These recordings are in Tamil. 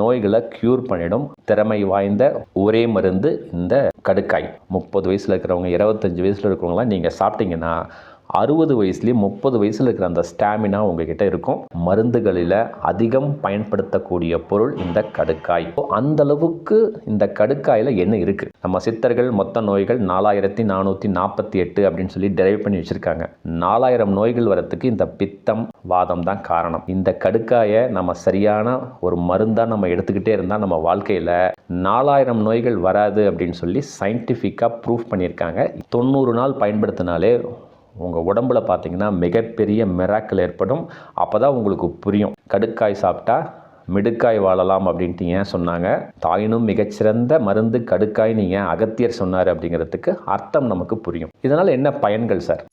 நோய்களை க்யூர் பண்ணிடும். திறமை வாய்ந்த ஒரே மருந்து இந்த கடுக்காய். முப்பது வயசில் இருக்கிறவங்க இருபத்தஞ்சி வயசில் இருக்கிறவங்களாம் நீங்கள் சாப்பிட்டீங்கன்னா அறுபது வயசுலேயும் முப்பது வயசில் இருக்கிற அந்த ஸ்டாமினா உங்ககிட்ட இருக்கும். மருந்துகளில் அதிகம் பயன்படுத்தக்கூடிய பொருள் இந்த கடுக்காய். அந்த அளவுக்கு இந்த கடுக்காயில் என்ன இருக்குது நம்ம சித்தர்கள் மொத்த நோய்கள் நாலாயிரத்தி நானூற்றி நாற்பத்தி எட்டு அப்படின்னு சொல்லி டெரைவ் பண்ணி வச்சுருக்காங்க. நாலாயிரம் நோய்கள் வரத்துக்கு இந்த பித்தம் வாதம் தான் காரணம். இந்த கடுக்காயை நம்ம சரியான ஒரு மருந்தாக நம்ம எடுத்துக்கிட்டே இருந்தால் நம்ம வாழ்க்கையில் நாலாயிரம் நோய்கள் வராது அப்படின்னு சொல்லி சயின்டிஃபிக்காக ப்ரூஃப் பண்ணியிருக்காங்க. தொண்ணூறு நாள் பயன்படுத்தினாலே உங்கள் உடம்புல பார்த்தீங்கன்னா மிகப்பெரிய மிராக்கள் ஏற்படும். அப்போ தான் உங்களுக்கு புரியும். கடுக்காய் சாப்பிட்டா மிடுக்காய் வாழலாம் அப்படின்ட்டு ஏன் சொன்னாங்க? தாயினும் மிகச்சிறந்த மருந்து கடுக்காய் நீங்கள் அகத்தியர் சொன்னார் அப்படிங்கிறதுக்கு அர்த்தம் நமக்கு புரியும். இதனால் என்ன பயன்கள் சார்?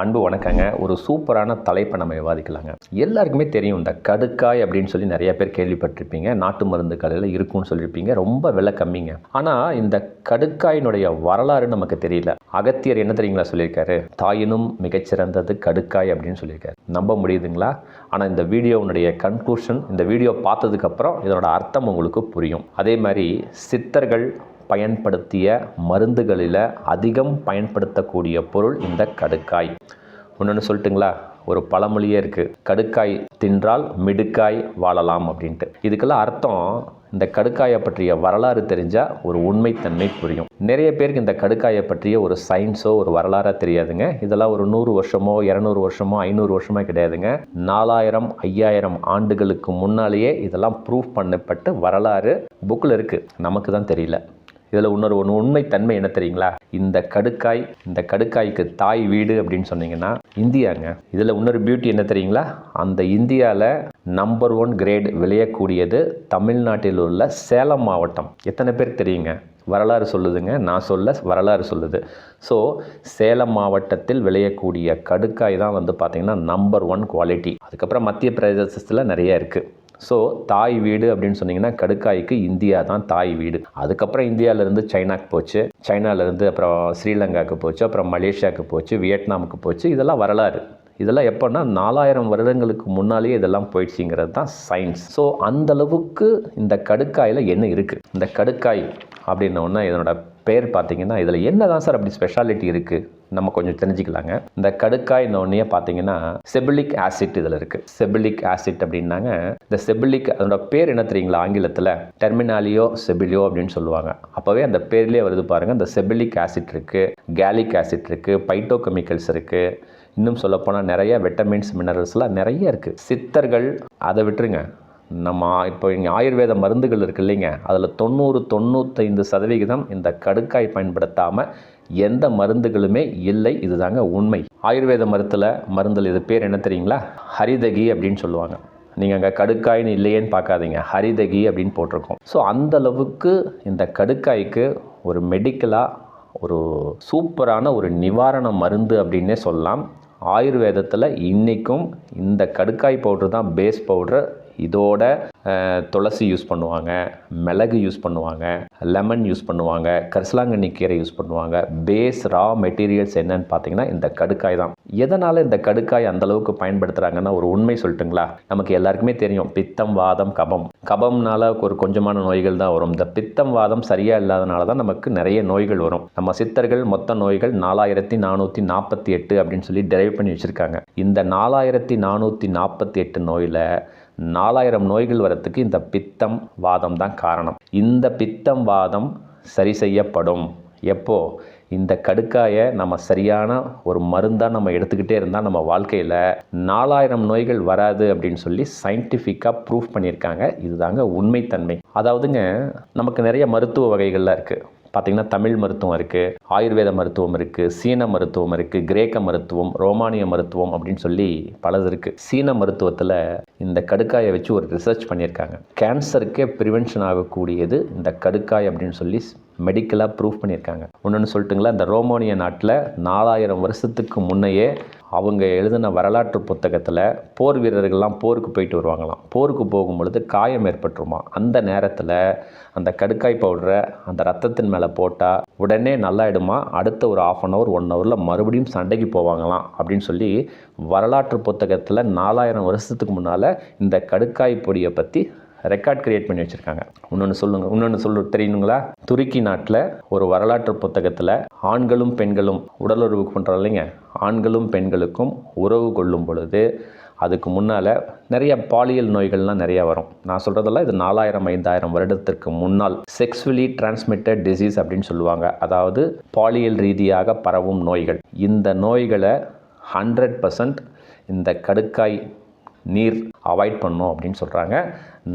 அன்பு வணக்கங்க. ஒரு சூப்பரான தலைப்பை நம்ம விவாதிக்கலாங்க. எல்லாருக்குமே தெரியும் இந்த கடுக்காய் அப்படின்னு சொல்லி நிறைய பேர் கேள்விப்பட்டிருப்பீங்க. நாட்டு மருந்து கடையில் இருக்கும்னு சொல்லியிருப்பீங்க ரொம்ப விலை கம்மிங்க. ஆனால் இந்த கடுக்காயினுடைய வரலாறு நமக்கு தெரியல. அகத்தியர் என்ன தெரியுங்களா சொல்லியிருக்காரு? தாயினும் மிகச்சிறந்தது கடுக்காய் அப்படின்னு சொல்லியிருக்காரு. நம்ப முடியுதுங்களா? ஆனால் இந்த வீடியோனுடைய கன்க்ளூஷன் இந்த வீடியோ பார்த்ததுக்கப்புறம் இதனோட அர்த்தம் உங்களுக்கு புரியும். அதே மாதிரி சித்தர்கள் பயன்படுத்திய மருந்துகளில் அதிகம் பயன்படுத்தக்கூடிய பொருள் இந்த கடுக்காய். ஒன்று சொல்லட்டுங்களா? ஒரு பழமொழியே இருக்குது கடுக்காய் தின்றால் மிடுக்காய் வாழலாம் அப்படின்ட்டு. இதுக்கெல்லாம் அர்த்தம் இந்த கடுக்காயை பற்றிய வரலாறு தெரிஞ்சால் ஒரு உண்மைத்தன்மை புரியும். நிறைய பேருக்கு இந்த கடுக்காயை பற்றிய ஒரு சயின்ஸோ ஒரு வரலாறாக தெரியாதுங்க. இதெல்லாம் ஒரு நூறு வருஷமோ இரநூறு வருஷமோ ஐநூறு வருஷமோ கிடையாதுங்க. நாலாயிரம் ஐயாயிரம் ஆண்டுகளுக்கு முன்னாலேயே இதெல்லாம் ப்ரூஃப் பண்ணப்பட்டு வரலாறு புக்கில் இருக்குது நமக்கு தான் தெரியல. இதில் இன்னொரு ஒன்று உண்மைத்தன்மை என்ன தெரியுங்களா? இந்த கடுக்காய் இந்த கடுக்காய்க்கு தாய் வீடு அப்படின்னு சொன்னீங்கன்னா இந்தியாங்க. இதில் இன்னொரு பியூட்டி என்ன தெரியுங்களா? அந்த இந்தியாவில் நம்பர் ஒன் கிரேட் விளையக்கூடியது தமிழ்நாட்டில் உள்ள சேலம் மாவட்டம். எத்தனை பேர் தெரியுங்க? வரலாறு சொல்லுதுங்க. நான் சொல்ல வரலாறு சொல்லுது. ஸோ சேலம் மாவட்டத்தில் விளையக்கூடிய கடுக்காய் தான் வந்து பார்த்திங்கன்னா நம்பர் ஒன் குவாலிட்டி அதுக்கப்புறம் மத்திய பிரதேசத்தில் நிறைய இருக்குது ஸோ தாய் வீடு அப்படின்னு சொன்னீங்கன்னா கடுக்காய்க்கு இந்தியா தான் தாய் வீடு. அதுக்கப்புறம் இந்தியாவிலேருந்து சைனாக்கு போச்சு. சைனாவிலேருந்து அப்புறம் ஸ்ரீலங்காவுக்கு போச்சு. அப்புறம் மலேசியாவுக்கு போச்சு. வியட்நாமுக்கு போச்சு. இதெல்லாம் வரலாறு. இதெல்லாம் எப்போன்னா நாலாயிரம் வருடங்களுக்கு முன்னாலேயே இதெல்லாம் போயிடுச்சுங்கிறது தான் சயின்ஸ் ஸோ அந்தளவுக்கு இந்த கடுக்காயில் என்ன இருக்குது இந்த கடுக்காய் அப்படின்னோடனே இதனோட பேர் பார்த்தீங்கன்னா இதில் என்ன தான் சார் அப்படி ஸ்பெஷாலிட்டி இருக்குது நம்ம கொஞ்சம் தெரிஞ்சுக்கலாங்க. இந்த கடுக்காய் ஒன்றே பார்த்தீங்கன்னா செபிலிக் ஆசிட் இதில் இருக்குது செபிலிக் ஆசிட் அப்படின்னாங்க. இந்த செபிலிக் அதோட பேர் என்ன தெரியுங்களா ஆங்கிலத்தில்? டெர்மினாலியோ செபிலியோ அப்படின்னு சொல்லுவாங்க. அப்போவே அந்த பேர்லேயே வருது பாருங்கள் இந்த செபிலிக் ஆசிட் இருக்குது கேலிக் ஆசிட் இருக்குது பைட்டோ கெமிக்கல்ஸ் இருக்குது இன்னும் சொல்லப்போனால் நிறைய விட்டமின்ஸ் மினரல்ஸ்லாம் நிறைய இருக்குது சித்தர்கள் அதை விட்டுருங்க. நம்ம இப்போ இங்கே ஆயுர்வேத மருந்துகள் இருக்கு இல்லைங்க. அதில் தொண்ணூறு தொண்ணூத்தைந்து சதவிகிதம் இந்த கடுக்காய் பயன்படுத்தாமல் எந்த மருந்துகளுமே இல்லை. இதுதாங்க உண்மை. ஆயுர்வேத மருத்தில் மருந்தில் இது பேர் என்ன தெரியுங்களா? ஹரிதகி அப்படின்னு சொல்லுவாங்க. நீங்கள் அங்கே கடுக்காயின்னு இல்லையேன்னு பார்க்காதீங்க. ஹரிதகி அப்படின்னு போட்டிருக்கோம். ஸோ அந்த அளவுக்கு இந்த கடுக்காய்க்கு ஒரு மெடிக்கலாக ஒரு சூப்பரான ஒரு நிவாரண மருந்து அப்படின்னே சொல்லலாம். ஆயுர்வேதத்தில் இன்றைக்கும் இந்த கடுக்காய் பவுட்ரு தான் பேஸ் பவுட்ரு. இதோட துளசி யூஸ் பண்ணுவாங்க மிளகு யூஸ் பண்ணுவாங்க லெமன் யூஸ் பண்ணுவாங்க கரிசலாங்கண்ணி கீரை யூஸ் பண்ணுவாங்க. பேஸ் ரா மெட்டீரியல்ஸ் என்னன்னு பார்த்தீங்கன்னா இந்த கடுக்காய் தான். எதனால் இந்த கடுக்காய் அந்தளவுக்கு பயன்படுத்துகிறாங்கன்னா ஒரு உண்மை சொல்லட்டுங்களா? நமக்கு எல்லாருக்குமே தெரியும் பித்தம் வாதம் கபம். கபம்னால ஒரு கொஞ்சமான நோய்கள் தான் வரும். இந்த பித்தம் வாதம் சரியாக இல்லாதனால தான் நமக்கு நிறைய நோய்கள் வரும். நம்ம சித்தர்கள் மொத்த நோய்கள் நாலாயிரத்தி நானூற்றி நாற்பத்தி எட்டு அப்படின்னு சொல்லி டெரைவ் பண்ணி வச்சுருக்காங்க. இந்த நாலாயிரத்தி நானூற்றி நாற்பத்தி எட்டு நோயில் நாலாயிரம் நோய்கள் வரத்துக்கு இந்த பித்தம் வாதம் தான் காரணம். இந்த பித்தம் வாதம் சரி செய்யப்படும். எப்போ? இந்த கடுக்காயை நம்ம சரியான ஒரு மருந்தாக நம்ம எடுத்துக்கிட்டே இருந்தால் நம்ம வாழ்க்கையில் நாலாயிரம் நோய்கள் வராது அப்படின்னு சொல்லி சயின்டிஃபிக்காக ப்ரூஃப் பண்ணியிருக்காங்க. இதுதாங்க உண்மைத்தன்மை. அதாவதுங்க நமக்கு நிறைய மருத்துவ வகைகள்லாம் இருக்குது பார்த்திங்கன்னா தமிழ் மருத்துவம் இருக்குது ஆயுர்வேத மருத்துவம் இருக்குது சீன மருத்துவம் இருக்குது கிரேக்க மருத்துவம் ரோமானிய மருத்துவம் அப்படின்னு சொல்லி பலது இருக்குது சீன மருத்துவத்தில் இந்த கடுக்காயை வச்சு ஒரு ரிசர்ச் பண்ணியிருக்காங்க. கேன்சருக்கே ப்ரிவென்ஷன் ஆகக்கூடியது இந்த கடுக்காய் அப்படின்னு சொல்லி மெடிக்கலாக ப்ரூஃப் பண்ணியிருக்காங்க. ஒன்று சொல்லிட்டுங்களா? இந்த ரோமானிய நாட்டில் நாலாயிரம் வருஷத்துக்கு முன்னையே அவங்க எழுதின வரலாற்று புத்தகத்தில் போர் வீரர்கள்லாம் போருக்கு போயிட்டு வருவாங்களாம். போருக்கு போகும் பொழுது காயம் ஏற்பட்டுருமா? அந்த நேரத்தில் அந்த கடுக்காய் பவுடரை அந்த ரத்தத்தின் மேலே போட்டால் உடனே நல்லாயிடுமா? அடுத்த ஒரு ஆஃப் அன் ஹவர் ஒன் ஹவரில் மறுபடியும் சண்டைக்கு போவாங்களாம் அப்படின்னு சொல்லி வரலாற்று புத்தகத்தில் நாலாயிரம் வருஷத்துக்கு முன்னால் இந்த கடுக்காய் பொடியை பற்றி ரெக்கார்ட் கிரியேட் பண்ணி வச்சுருக்காங்க. இன்னொன்று சொல்லுங்க இன்னொன்று சொல்லு தெரியணுங்களா துருக்கி நாட்டில் ஒரு வரலாற்று புத்தகத்தில் ஆண்களும் பெண்களும் உடலுறவு பண்ணுறோம் இல்லைங்க. ஆண்களும் பெண்களுக்கும் உறவு கொள்ளும் பொழுது அதுக்கு முன்னால் நிறைய பாலியல் நோய்கள்லாம் நிறையா வரும். நான் சொல்கிறதெல்லாம் இது நாலாயிரம் ஐந்தாயிரம் வருடத்திற்கு முன்னால் செக்ஸுவலி டிரான்ஸ்மிட்டட் டிசீஸ் அப்படின்னு சொல்லுவாங்க. அதாவது பாலியல் ரீதியாக பரவும் நோய்கள். இந்த நோய்களை ஹண்ட்ரட் பர்சன்ட் இந்த கடுக்காய் நீர் அவாய்ட் பண்ணும் அப்படின்னு சொல்கிறாங்க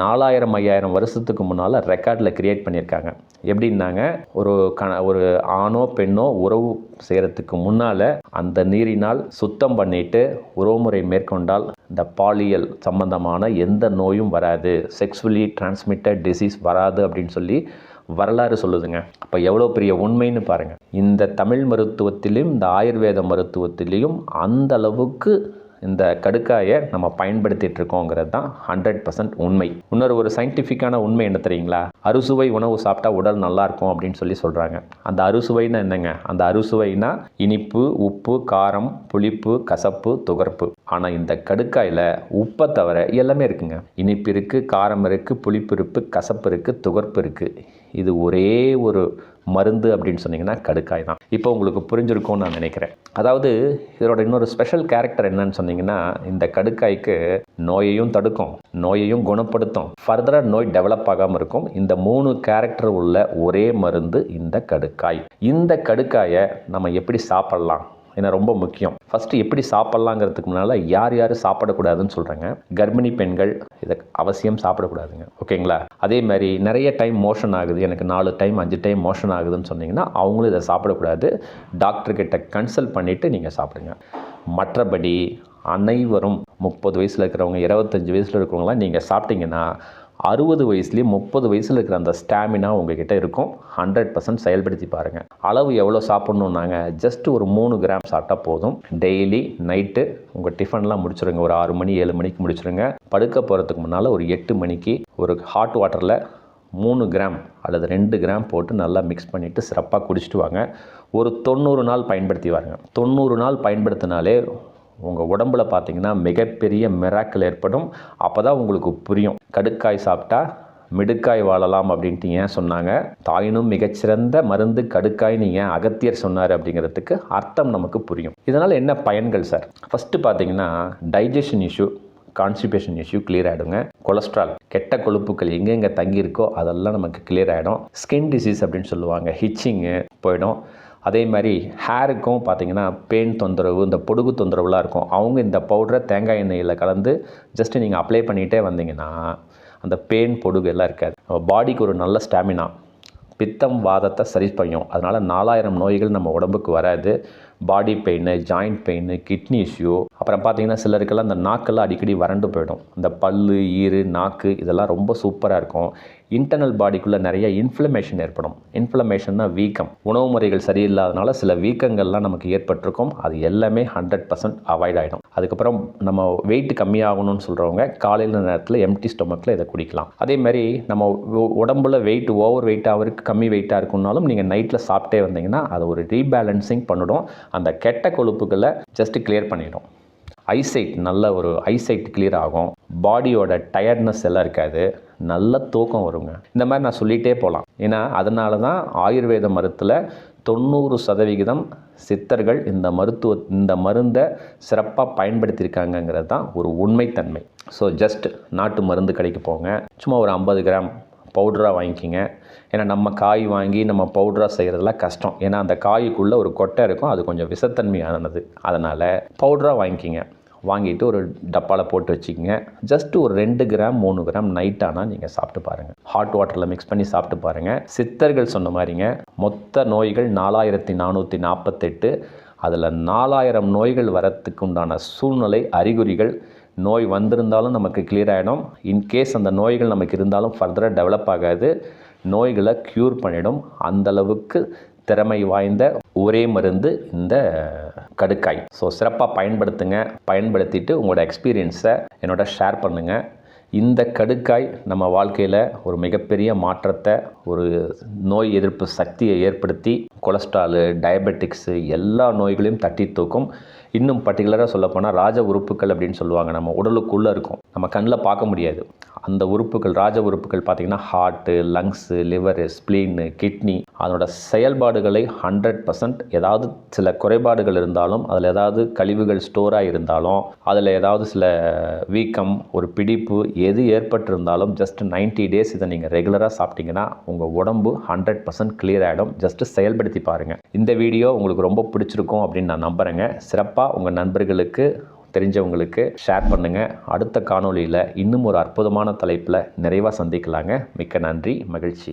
நாலாயிரம் ஐயாயிரம் வருஷத்துக்கு முன்னால் ரெக்கார்டில் க்ரியேட் பண்ணியிருக்காங்க. எப்படின்னாங்க? ஒரு க ஒரு ஆணோ பெண்ணோ உறவு செய்கிறதுக்கு முன்னால் அந்த நீரினால் சுத்தம் பண்ணிட்டு உறவுமுறை மேற்கொண்டால் இந்த பாலியல் சம்பந்தமான எந்த நோயும் வராது. செக்ஸுவலி டிரான்ஸ்மிட்டட் டிசீஸ் வராது அப்படின்னு சொல்லி வரலாறு சொல்லுதுங்க. அப்போ எவ்வளோ பெரிய உண்மைன்னு பாருங்கள் இந்த தமிழ் மருத்துவத்திலையும் இந்த ஆயுர்வேத மருத்துவத்திலையும் அந்த அளவுக்கு இந்த கடுக்காயை நம்ம பயன்படுத்திட்டு இருக்கோங்கிறது தான் ஹண்ட்ரட் பர்சன்ட் உண்மை. இன்னொரு ஒரு சயின்டிஃபிக்கான உண்மை என்ன தெரியுங்களா? அறுசுவை உணவு சாப்பிட்டா உடல் நல்லா இருக்கும் அப்படின்னு சொல்லி சொல்கிறாங்க அந்த அறுசுவைனா என்னங்க? அந்த அறுசுவைனா இனிப்பு உப்பு காரம் புளிப்பு கசப்பு துகர்ப்பு. ஆனால் இந்த கடுக்காயில் உப்பை தவிர எல்லாமே இருக்குங்க. இனிப்பு இருக்குது காரம் இருக்குது புளிப்பு இருக்குது கசப்பு இருக்குது துகர்ப்பு இருக்குது இது ஒரே ஒரு மருந்து அப்படின்னு சொன்னீங்கன்னா கடுக்காய் தான். இப்போ உங்களுக்கு புரிஞ்சிருக்கும்னு நான் நினைக்கிறேன். அதாவது இதோட இன்னொரு ஸ்பெஷல் கேரக்டர் என்னன்னு சொன்னீங்கன்னா இந்த கடுக்காய்க்கு நோயையும் தடுக்கும் நோயையும் குணப்படுத்தும். ஃபர்தராக நோய் டெவலப் ஆகாமல் இருக்கும். இந்த மூணு கேரக்டர் உள்ள ஒரே மருந்து இந்த கடுக்காய். இந்த கடுக்காயை நம்ம எப்படி சாப்பிட்லாம்? ஏன்னா ரொம்ப முக்கியம். ஃபஸ்ட்டு எப்படி சாப்பிட்லாங்கிறதுக்கு முன்னால் யார் யார் சாப்பிடக்கூடாதுன்னு சொல்கிறாங்க கர்ப்பிணி பெண்கள் இதை அவசியம் சாப்பிடக்கூடாதுங்க. ஓகேங்களா? அதே மாதிரி நிறைய டைம் மோஷன் ஆகுது. எனக்கு நாலு டைம் அஞ்சு டைம் மோஷன் ஆகுதுன்னு சொன்னீங்கன்னா அவங்களும் இதை சாப்பிடக்கூடாது. டாக்டர்கிட்ட கன்சல்ட் பண்ணிவிட்டு நீங்கள் சாப்பிடுங்க. மற்றபடி அனைவரும் முப்பது வயசில் இருக்கிறவங்க இருபத்தஞ்சி வயசில் இருக்கிறவங்களாம் நீங்கள் சாப்பிட்டீங்கன்னா அறுபது வயசுலேயும் முப்பது வயசில் இருக்கிற அந்த ஸ்டாமினா உங்ககிட்ட இருக்கும். ஹண்ட்ரட் பர்சன்ட் செயல்படுத்தி பாருங்கள் அளவு எவ்வளோ சாப்பிட்ணுன்னாங்க ஜஸ்ட் ஒரு மூணு கிராம் சாப்பிட்டா போதும். டெய்லி நைட்டு உங்கள் டிஃபன்லாம் முடிச்சுருங்க. ஒரு ஆறு மணி ஏழு மணிக்கு முடிச்சுருங்க. படுக்க போகிறதுக்கு முன்னால் ஒரு எட்டு மணிக்கு ஒரு ஹாட் வாட்டரில் மூணு கிராம் அல்லது ரெண்டு கிராம் போட்டு நல்லா மிக்ஸ் பண்ணிவிட்டு சிறப்பாக குடிச்சிட்டு வாங்க. ஒரு தொண்ணூறு நாள் பயன்படுத்தி வாருங்க. தொண்ணூறு நாள் பயன்படுத்தினாலே உங்கள் உடம்பில் பார்த்தீங்கன்னா மிகப்பெரிய மிராக்கள் ஏற்படும். அப்போ தான் உங்களுக்கு புரியும். கடுக்காய் சாப்பிட்டா மிடுக்காய் வாழலாம் அப்படின்ட்டு ஏன் சொன்னாங்க? தாயினும் மிகச்சிறந்த மருந்து கடுக்காய் நீங்கள் அகத்தியர் சொன்னார் அப்படிங்கிறதுக்கு அர்த்தம் நமக்கு புரியும். இதனால் என்ன பயன்கள் சார்? ஃபஸ்ட்டு பார்த்தீங்கன்னா digestion issue constipation issue clear ஆகிடுங்க கொலஸ்ட்ரால் கெட்ட கொழுப்புகள் எங்கெங்கே தங்கியிருக்கோ அதெல்லாம் நமக்கு கிளியர் ஆகிடும் ஸ்கின் டிசீஸ் அப்படின்னு சொல்லுவாங்க. ஹிச்சிங்கு போயிடும். அதே மாதிரி ஹேருக்கும் பார்த்தீங்கன்னா பேன் தொந்தரவு இந்த பொடுகு தொந்தரவுலாம் இருக்கும். அவங்க இந்த பவுடரை தேங்காய் எண்ணெயில் கலந்து ஜஸ்ட் நீங்கள் அப்ளை பண்ணிகிட்டே வந்தீங்கன்னா அந்த பேன் பொடுகு எல்லாம் இருக்காது. நம்ம பாடிக்கு ஒரு நல்ல ஸ்டாமினா பித்தம் வாதத்தை சரி பண்ணும் அதனால் நாலாயிரம் நோய்கள் நம்ம உடம்புக்கு வராது. Body pain joint pain kidney issue அப்புறம் பார்த்தீங்கன்னா சிலருக்கெல்லாம் அந்த நாக்கெல்லாம் அடிக்கடி வறண்டு போயிடும். இந்த பல்லு ஈறு நாக்கு இதெல்லாம் ரொம்ப சூப்பராக இருக்கும். இன்டர்னல் பாடிக்குள்ளே நிறைய இன்ஃப்ளமேஷன் ஏற்படும். இன்ஃப்ளமேஷன்னா வீக்கம். உணவு முறைகள் சரியில்லாதனால சில வீக்கங்கள்லாம் நமக்கு ஏற்பட்டிருக்கும். அது எல்லாமே ஹண்ட்ரட் பர்சன்ட் அவாய்ட் ஆகிடும் அதுக்கப்புறம் நம்ம வெயிட் கம்மியாகணும்னு சொல்கிறவங்க காலையில் நேரத்தில் எம்டி ஸ்டொமக்கில் இதை குடிக்கலாம். அதே மாதிரி நம்ம உடம்புல வெயிட் ஓவர் வெயிட்டாக இருக்கு கம்மி வெயிட்டாக இருக்குன்னாலும் நீங்கள் நைட்டில் சாப்பிட்டே வந்தீங்கன்னா அதை ஒரு ரீபேலன்சிங் பண்ணிடும். அந்த கெட்ட கொழுப்புகளை ஜஸ்ட் கிளியர் பண்ணிடும். ஐசைட் நல்ல ஒரு ஐசைட் கிளியர் ஆகும். பாடியோட டயர்ட்னஸ் எல்லாம் இருக்காது. நல்ல தூக்கம் வருங்க. இந்த மாதிரி நான் சொல்லிகிட்டே போகலாம். ஏன்னா அதனால தான் ஆயுர்வேத மருத்தில் தொண்ணூறு சதவிகிதம் சித்தர்கள் இந்த மருத்துவ இந்த மருந்தை சிறப்பாக பயன்படுத்தியிருக்காங்கங்கிறது தான் ஒரு உண்மைத்தன்மை. ஸோ ஜஸ்ட் நாட்டு மருந்து கடைக்கு போங்க. சும்மா ஒரு ஐம்பது கிராம் பவுடராக வாங்கிக்கிங்க. ஏன்னா நம்ம காய் வாங்கி நம்ம பவுடராக செய்கிறதுலாம் கஷ்டம். ஏன்னா அந்த காய்க்குள்ளே ஒரு கொட்டை இருக்கும். அது கொஞ்சம் விஷத்தன்மையானது அதனால் பவுடராக வாங்கிக்கிங்க. வாங்கிட்டு ஒரு டப்பாவில் போட்டு வச்சுக்கோங்க. ஜஸ்ட் ஒரு ரெண்டு கிராம் மூணு கிராம் நைட் ஆனால் நீங்கள் சாப்பிட்டு பாருங்கள் ஹாட் வாட்டரில் மிக்ஸ் பண்ணி சாப்பிட்டு பாருங்கள் சித்தர்கள் சொன்ன மாதிரிங்க மொத்த நோய்கள் நாலாயிரத்தி நானூற்றி நாற்பத்தெட்டு அதில் நாலாயிரம் நோய்கள் வரத்துக்கு உண்டான சூழ்நிலை அறிகுறிகள் நோய் வந்திருந்தாலும் நமக்கு கிளியர் ஆகிடும் இன்கேஸ் அந்த நோய்கள் நமக்கு இருந்தாலும் ஃபர்தராக டெவலப் ஆகாது. நோய்களை க்யூர் பண்ணிடும். அந்தளவுக்கு திறமை வாய்ந்த ஒரே மருந்து இந்த கடுக்காய். ஸோ சிறப்பாக பயன்படுத்துங்க. பயன்படுத்திட்டு உங்களோட எக்ஸ்பீரியன்ஸை என்னோட ஷேர் பண்ணுங்கள் இந்த கடுக்காய் நம்ம வாழ்க்கையில் ஒரு மிகப்பெரிய மாற்றத்தை ஒரு நோய் எதிர்ப்பு சக்தியை ஏற்படுத்தி கொலஸ்ட்ராலு டயபெட்டிக்ஸு எல்லா நோய்களையும் தட்டி தூக்கும். இன்னும் பர்டிகுலராக சொல்லப்போனால் ராஜ உறுப்புகள் அப்படின்னு சொல்லுவாங்க. நம்ம உடலுக்குள்ளே இருக்கும். நம்ம கண்ணில் பார்க்க முடியாது. அந்த உறுப்புகள் ராஜ உறுப்புகள் பார்த்திங்கன்னா heart lungs liver spleen kidney அதனோட செயல்பாடுகளை ஹண்ட்ரட் பர்சன்ட் ஏதாவது சில குறைபாடுகள் இருந்தாலும் அதில் ஏதாவது கழிவுகள் ஸ்டோராக இருந்தாலும் அதில் ஏதாவது சில வீக்கம் ஒரு பிடிப்பு எது ஏற்பட்டிருந்தாலும் ஜஸ்ட் 90 டேஸ் இதை நீங்கள் ரெகுலராக சாப்பிட்டீங்கன்னா உங்கள் உடம்பு ஹண்ட்ரட் பர்சன்ட் கிளியர் ஆகிடும் ஜஸ்ட் செயல்படுத்தி பாருங்கள் இந்த வீடியோ உங்களுக்கு ரொம்ப பிடிச்சிருக்கும் அப்படின்னு நான் நம்புகிறேங்க சிறப்பாக உங்கள் நண்பர்களுக்கு தெரிஞ்சவங்களுக்கு ஷேர் பண்ணுங்கள் அடுத்த காணொளியில் இன்னும் ஒரு அற்புதமான தலைப்பில் நிறைவாக சந்திக்கலாங்க. மிக்க நன்றி மகிழ்ச்சி.